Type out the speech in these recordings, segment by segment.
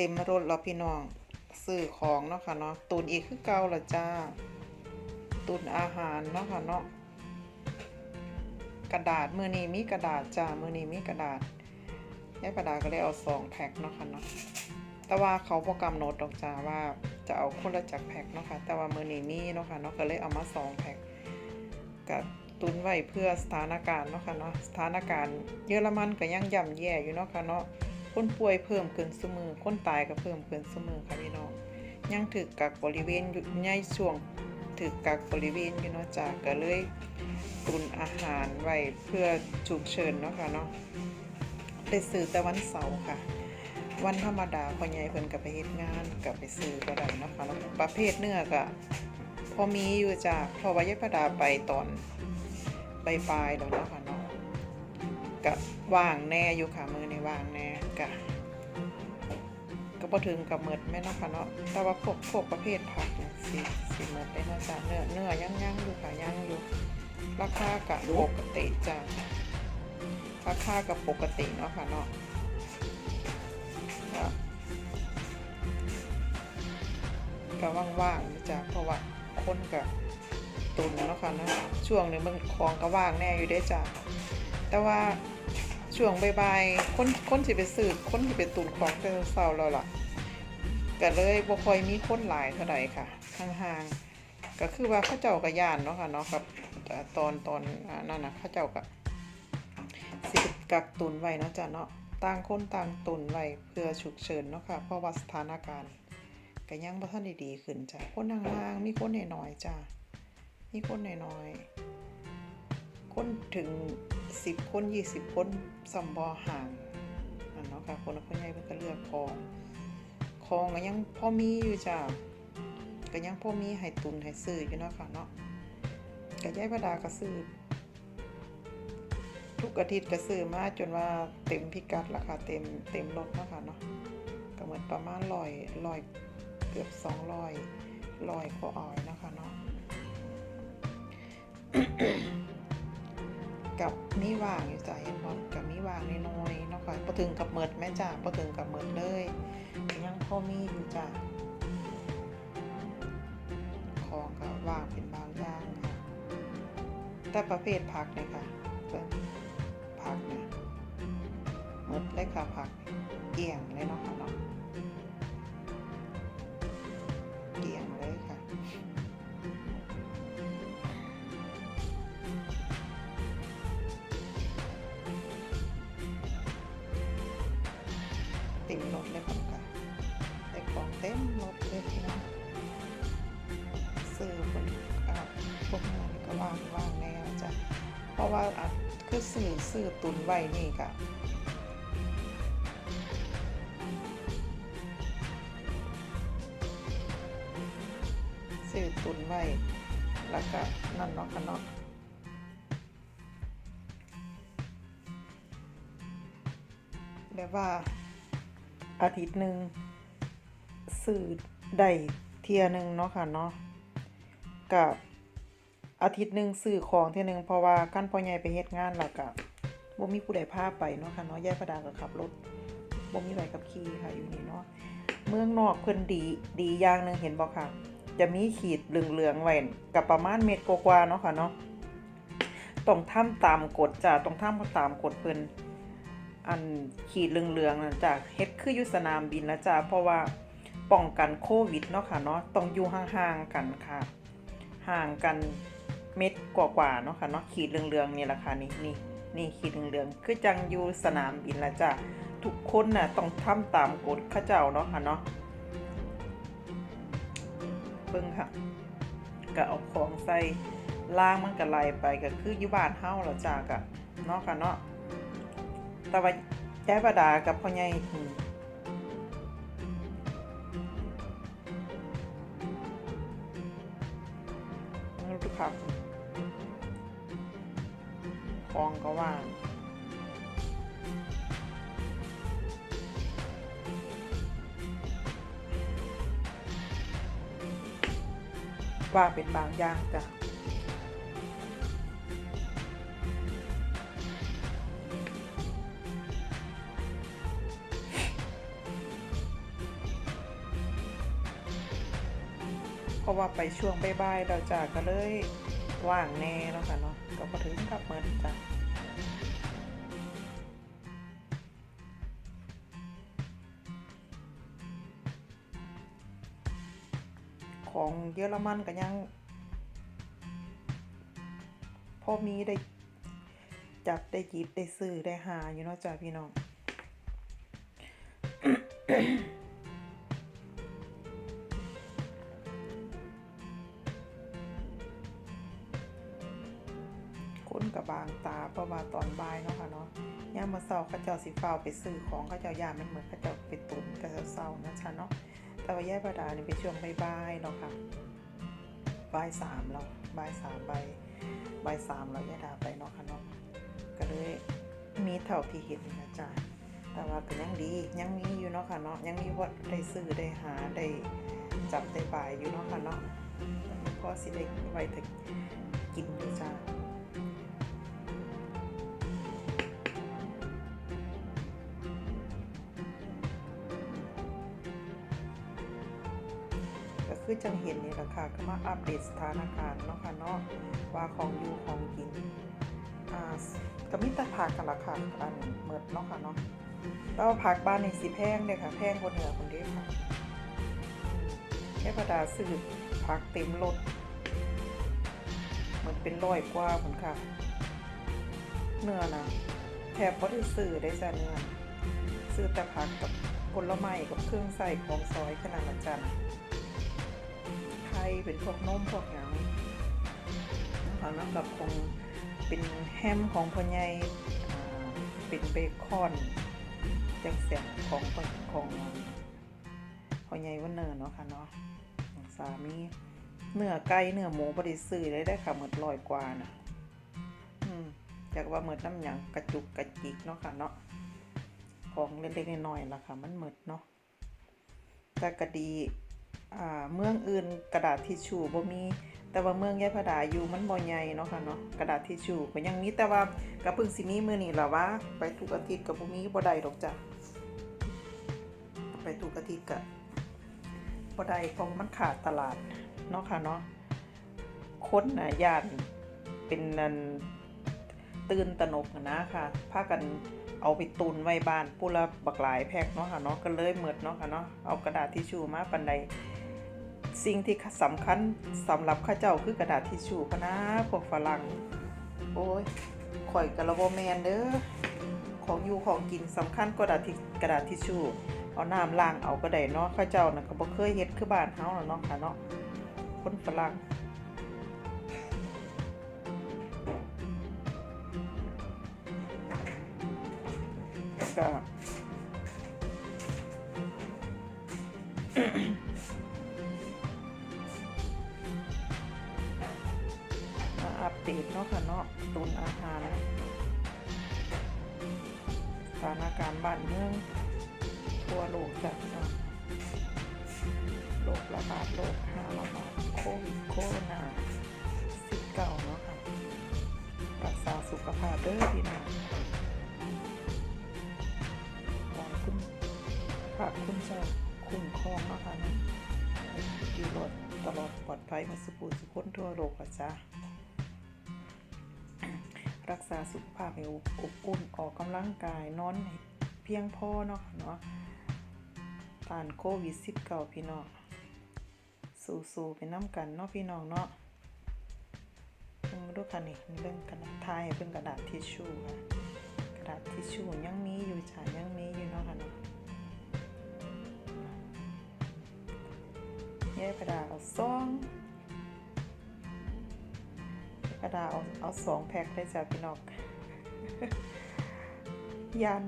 ต็มรถแล้วพี่น้องซื้อของเนาะค่ะเนาะตุนอีกคือเก่าละจ้า ตุนอาหารเนาะค่ะเนาะกระดาษมือนี้มีกระดาษจ้ามือนี้มีกระดาษยายกระดาษก็เลยเอาสองแพ็คเนาะค่ะเนาะแต่ว่าเขาโปรแกำหนดดอกจ้าว่าจะเอาคนละจักแพ็คเนาะค่ะแต่ว่ามือนี้มีเนาะค่ะเนาะก็เลยเอามาสองแพ็คกับตุนไว้เพื่อสถานการณ์เนาะค่ะเนาะสถานการณ์เยอรมันก็ยังย่ำแย่อยู่เนาะค่ะเนาะ คนป่วยเพิ่มขึ้นเสมอคนตายก็เพิ่มขึ้นเสมอค่ะพี่น้องยังถึกกักบริเวณอยู่ในช่วงถึกกักบริเวณอยู่เนาะจ้าก็เลยตุนอาหารไว้เพื่อฉุกเฉินเนาะค่ะเนาะได้ซื้อแต่วันเสาร์ค่ะ วันธรรมดาพ่อใหญ่เพิ่นก็ไปเฮ็ดงานก็ไปซื้อก็ได้เนาะค่ะแล้วประเภทเนื้อก็พอมีอยู่จ้าพราะว่ายายประดาไปตอนปลายๆแล้วเนาะค่ะเนาะก็ว่างแน่อยู่ค่ะมือในว่างแน่ กะก็บ่ถึงกับเมิดแม่นะค่ะเนาะแต่ว่าพวกพวกประเภทผักเนี่ยสิสิเมิดได้นะจ้ะเนื้อเนื้อยังยังอยู่ค่ะยังอยู่ราคากะปกติจ้ะราคากับปกติเนาะค่ะเนาะก็ว่างๆจ้ะเพราะว่าคนกับตุนเนาะค่ะนะช่วงนี้มันของก็ว่างแน่อยู่เด้จ้ะแต่ว่า ช่วงบ่ายๆคนคนสิไปสืบคนสิไปตุนของแต่เศร้าแล้วล่ะก็เลยบ่ค่อยมีคนหลายเท่าใดค่ะห่างๆก็คือว่าเขาเจ้าก็ย่านเนาะค่ะเนาะครับตอนตอนนั่นนะเขาเจ้าก็สิกักตุนไว้เนาะจ้ะเนาะต่างคนต่างตุนไว้เพื่อฉุกเฉินเนาะค่ะเพราะว่าสถานการณ์ก็ยังบ่ทันด้ดีขึ้นจ้ะคนห่างๆมีคนน้อยๆจ้ะมีคนน้อยๆคนถึง สิบคนยี่สิบคนสัมบอห่างอันเนาะค่ะคนละคนใหญ่เพิ่นก็เลือกคองคองก็ยังพอมีอยู่จ้าก็ยังพอมีให้ตุนให้ซื้ออยู่เนาะค่ะเนาะก็ยายประดาก็ซื้อทุกอาทิตย์ก็ซื้อมาจนว่าเต็มพิกัดราคาเต็มเต็มรถเนาะค่ะเนาะก็เหมือนประมาณร้อยร้อยเกือบสองร้อยร้อยกว่าออยเนาะค่ะเนาะ กับมีว่างอยู่จ้ะเห็นบ่กับมีว่างน้อยๆเนาะค่ะบ่ถึงกับเมิดแม่จ้าบ่ถึงกับเมิดเลย ยังพอมีอยู่จ้ะของก็ว่างเป็นบางอย่างค่ะแต่ประเภทผักเลยค่ะเป็นผักเนี่ยหมดเลยค่ะผักเกี่ยงเลยเนาะค่ะเนาะ เต็มรถเลยพี่น้องซื้อคนอ่าพวกนี้ก็ว่างวางแน่จ้ะเพราะว่าอะคือซื้อซื้อตุนไว้นี่ค่ะซื้อตุนไว้แล้วก็นั่นเนาะค่ะเนาะแบบว่าอาทิตย์หนึ่ง สื่อได้เทียหนึ่งเนาะค่ะเนาะกับอาทิตย์หนึ่งสื่อของเทียหนึ่งเพราะว่าขั้นพ่อใหญ่ไปเฮ็ดงานแล้วก็บ่มีผู้ใดพาไปเนาะค่ะเนาะยายประดาก็ขับรถบ่มีใบขับขี่ค่ะอยู่นี่เนาะเมืองนอกเพิ่นดีดีอย่างหนึงเห็นบ่ค่ะ จะมีขีดเหลืองๆไว้กับประมาณเม็ดกว่าๆเนาะค่ะเนาะต้องทำตามกฎจ้ะต้องทำตามกฎเพิ่นอันขีดเหลืองๆนะจ้ะเฮ็ดคืออยู่สนามบินแล้วจ้ะเพราะว่า ป้องกันโควิดเนาะค่ะเนาะต้องอยู่ห่างๆกันค่ะ ห่างกันเม็ดกว่าๆเนาะค่ะเนาะขีดเหลืองๆนี่แหละค่ะนี่นี่นี่ขีดเหลืองๆคือจังอยู่สนามบินล้วจ้ะทุกคนน่ะต้องทำตามกฎข้าเจ้าเนาะค่ะเนาะเบิ่งค่ะก็เอาของใส่ล่างมันก็ไหลไปก็คืออยู่บ้านเฮาล้วจ้ะก็เนาะค่ะเนาะแต่ว่าย้ประดากับพ่อใหญ่ ครับคลองก็ว่างว่างเป็นบางอย่างจ้ะ ราะว่าไปช่วงบ่ายๆเราจ้าก็เลยว่างแน่เนาะค่ะเนาะก็พอถึงกลับเมิดจ้ะของเยอรมันก็ยังพอมีได้จับได้หยิบได้ซื้อได้หาอยู่เนาะจ้าพี่น้อง บบางตาเพระว่าตอนบ่ายเนาะค่ะเนาะย่ามมาเศร้าเขาเจ้าสิฟ้าไปซื้อของเขาเจ้ายามันเหมือนเขาเจ้าไปตุนกระเศร้านะจ๊ะเนาะแต่ว่าแย่ประดานี่เป็นช่วงบ่ายๆเนาะค่ะบ่ายสามแล้วบ่ายสามบ่ายบ่ายสามแล้วแย่ดาไปเนาะค่ะเนาะก็เลยมีเท่าที่เห็นนะจ๊ะแต่ว่าก็ยังดียังมีอยู่เนาะค่ะเนาะยังมีวัดได้ซื้อได้หาได้จับได้บ่ายอยู่เนาะค่ะเนาะพอสิได้ไว้แต่กินด้วยจ้า คือจังเห็นนี่แหละค่ะก็มาอัปเดตสถานการณ์เนาะค่ะเนาะว่าของอยู่ของกินอ่าก็มีแต่ผักกันละค่ะอันเมิดเนาะค่ะเนาะแล้วผักบ้านนี่สิแพงเลยค่ะ แพงกว่าเหนือคนเดียวค่ะแค่ประดาซื้อผักเต็มรถมันเป็นร้อยกว่าคนค่ะ เนื้อนะแทบบ่ได้ซื้อได้จ้ะเนื้อซื้อแต่ผักกับผลไม้กับเครื่องใส่ของซอยขนาดละจัน ไข่เป็นพวกนมพวกอย่างนะคะแล้วกับคงเป็นแฮมของพ่อใหญ่เป็นเบคอนจังเสียงของของพ่อใหญ่วันเนอเนาะค่ะเนาะสามีเนื้อไก่เนื้อหมูบริซื้อได้ได้ค่ะหมดลอยกว่านะอืมจากว่าหมดน้ำหยังกระจุกกระจิกเนาะค่ะเนาะของเล็กๆน้อยๆล่ะค่ะ มันหมดเนาะแต่ก็ดี เมืองอื่นกระดาษทิชชู่บ่มีแต่ว่าเมืองยายพดาอยู่มันบ่ใหญ่เนาะค่ะเนาะกระดาษทิชชู่ก็ยังมีแต่ว่าก็เพิ่งสิมีมื้อนี้ล่ะว่า ไปทุกอาทิตย์ก็บ่มีบ่ได้ดอกจ้ะไปทุกอาทิตย์ก็บ่ได้เพราะมันขาดตลาดเนาะค่ะเนาะคนน่ะย่านเป็นนันตื่นตะนกนะค่ะพากันเอาไปตุนไว้บ้านปุละบักหลายแพ็คเนาะค่ะเนาะก็เลยหมดเนาะค่ะเนาะเอากระดาษทิชชู่มาปันใด สิ่งที่สำคัญสำหรับข้าเจ้าคือกระดาษทิชชู่พนะพวกฝรั่ง โอ้ยข่อยกระโบแมนเด้อของอยู่ของกินสำคัญกระดาษทิกระดาษทิชชู่เอาน้ำล้างเอาก็ได้เนาะข้าเจ้าน่ะก็บ่เคยเฮ็ดคือบ้านเฮาแล้วเนาะค่ะเนาะคนฝรั่งก็ ค่ะเนาะตุนอาหารสถานการณ์บ้านเมืองทั่วโลกจ้ะเนาะโรคระบาดโรคหาระบาดโควิดโคโรนาสิบเก้าเนาะค่ะรักษาสุขภาพเด้อพี่น้องขอคุณพระคุณเจ้าคุ้มครองเนาะค่ะนะอยู่รอดตลอดปลอดภัยมาสุขสุขคนทั่วโลกอะจ้า รักษาสุขภาพให้อบอุ่นออกกำลังกายนอนเพียงพอเนาะเนาะผ่านโควิด19พี่น้องสู้ๆไปน้ำกันเนาะพี่น้องเนาะดูค่ะนี่นี่เรื่องกระดาษทายเป็นกระดาษทิชชู่ค่ะกระดาษทิชชู่ยังมีอยู่จ้ะยังมีอยู่เนาะค่ะเนาะแย่กระดาษเอาซอง กระดาษเอาเอาสองแพ็คได้จ้ะพี่น้องยาน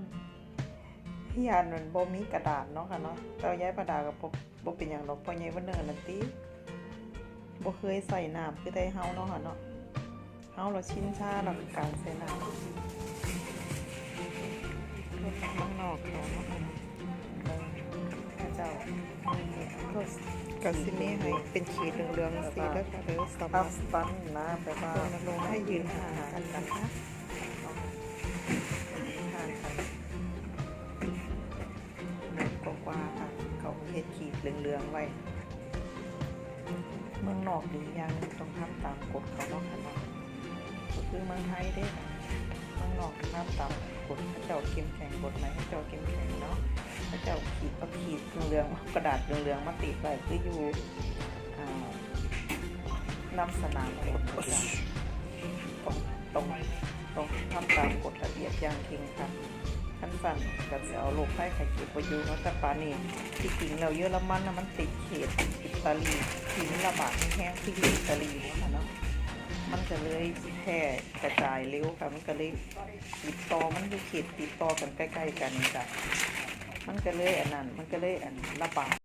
ยานมันบ่มีกระดาษเนาะค่ะเนาะแต่ว่าย้ายกระดาษกับบ่บ่เป็นหยังดอกพราะย้ายวันเนินนั่นติบ่เคยใส่น้ำคือได้เฮาเนาะค่ะเนาะเฮาเราชินชาเราการใส่น้ำข้างนอกเขาเนาะค่ะเจ้าเจ้า ก็ก็สิมีให้เป็นขีดเหลืองๆสีแล้วค่ะเด้อสำหรับสตันนะแปลว่ารณรงค์ให้ยืนห่างกันนะคะห่างกันกว่าๆค่ะเขาเฮ็ดขีดเหลืองๆไว้ เมืองนอกดีอย่างหนึงต้องทำตามกฎเขาเนาะค่ะเนาะก็คือเมืองไทยเด้ เมืองนอกทำตามกฎเขาเจ้าเข้มแข็งกฎไหมเขาเจ้าเข้มแข็งเนาะเขาเจ้าขีดก็ขีดเหลืองๆเอากระดาษเหลืองๆมาติดไว้คืออยู่อ่านำสนามกฎเขาจ้ะต้องต้องต้องทำตามกฎระเบียบอย่างเคร่งครัดขั้นสั่นก็จะเอาโรคไข้ไข้เจ็บไปอยู่เนาะแต่ปานนี้ที่จริงแล้วเยอรมันนะมันติดเขตอิตาลีที่มันระบาดแห้งที่อิตาลีนะคะเนาะ มันก็เลยแพร่กระจายเร็วค่ะ มันก็เลยติดต่อมันอยู่เขตติดต่อกันใกล้ ๆ กันจ้ะมันก็เลยอันนั้น มันก็เลยอันระบาด